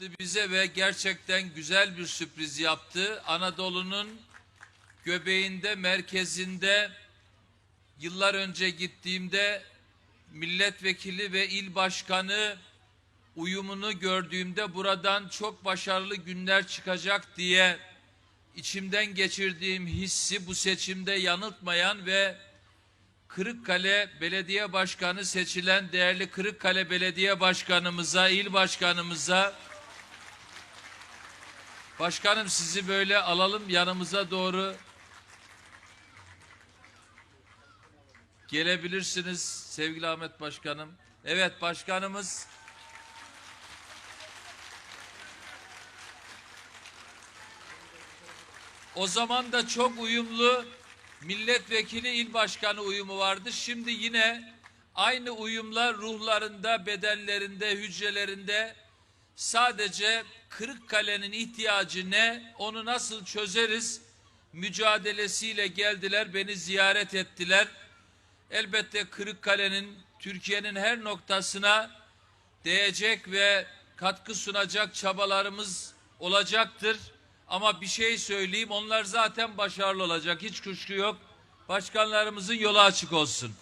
yaptı bize ve gerçekten güzel bir sürpriz yaptı. Anadolu'nun göbeğinde, merkezinde yıllar önce gittiğimde milletvekili ve il başkanı uyumunu gördüğümde buradan çok başarılı günler çıkacak diye içimden geçirdiğim hissi bu seçimde yanıltmayan ve Kırıkkale Belediye Başkanı seçilen değerli Kırıkkale Belediye Başkanımıza, il başkanımıza Başkanım sizi böyle alalım yanımıza doğru gelebilirsiniz sevgili Ahmet Başkanım. Evet başkanımız O zaman da çok uyumlu milletvekili il başkanı uyumu vardı. Şimdi yine aynı uyumla ruhlarında, bedenlerinde, hücrelerinde sadece Kırıkkale'nin ihtiyacı ne, onu nasıl çözeriz mücadelesiyle geldiler, beni ziyaret ettiler. Elbette Kırıkkale'nin Türkiye'nin her noktasına değecek ve katkı sunacak çabalarımız olacaktır. Ama bir şey söyleyeyim onlar zaten başarılı olacak hiç kuşku yok. Başkanlarımızın yolu açık olsun.